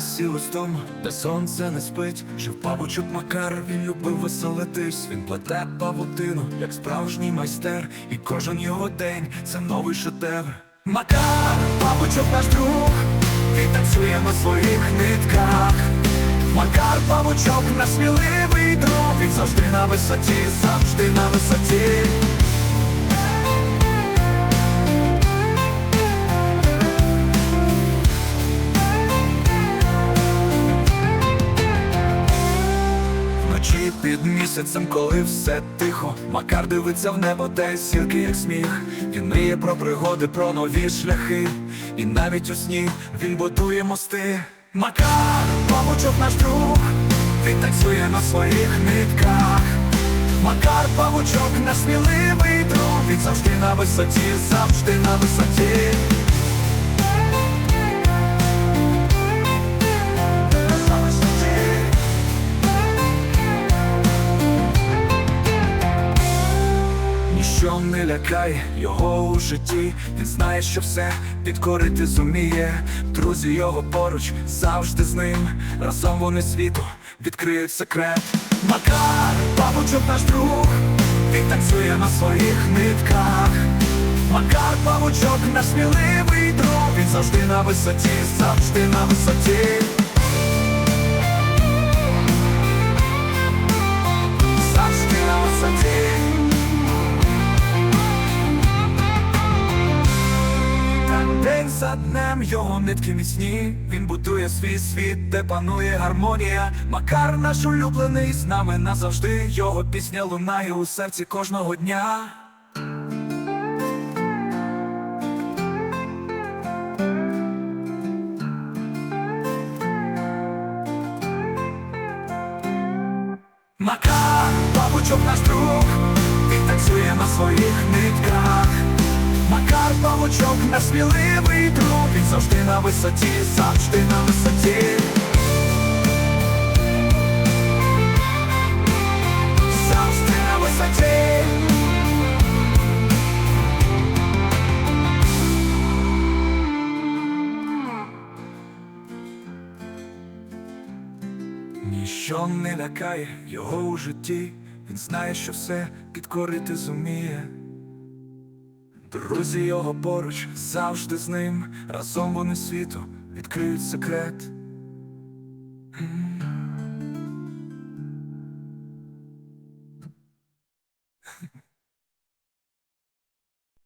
листом, де сонце не спить, жив павучок Макар, він любив веселитись, він плете павутину, як справжній майстер, і кожен його день це новий шедевр. Макар, павучок наш друг, він танцює на своїх нитках. Макар, павучок, наш сміливий друг, він завжди на висоті, завжди на висоті. Під місяцем, коли все тихо, Макар дивиться в небо, де сірки, як сміх. Він мріє про пригоди, про нові шляхи. І навіть у сні він будує мости. Макар, павучок наш друг, він танцює на своїх нитках. Макар, павучок, наш сміливий друг, він завжди на висоті, завжди на висоті. Ніщо не лякає його у житті. Він знає, що все підкорити зуміє. Друзі його поруч завжди з ним. Разом вони світу відкриють секрет. Макар, павучок наш друг, він танцює на своїх нитках. Макар, павучок, наш сміливий друг. Він завжди на висоті, завжди на висоті. За днем його нитки міцні, він будує свій світ, де панує гармонія. Макар наш улюблений з нами назавжди. Його пісня лунає у серці кожного дня. Макар, павучок наш друг, він танцює на своїх нитках. Макар, павучок, наш сміливий друг, він завжди на висоті, завжди на висоті. Завжди на висоті. Ніщо не лякає його у житті, він знає, що все підкорити зуміє. Друзі його поруч завжди з ним, разом вони світу відкриють секрет.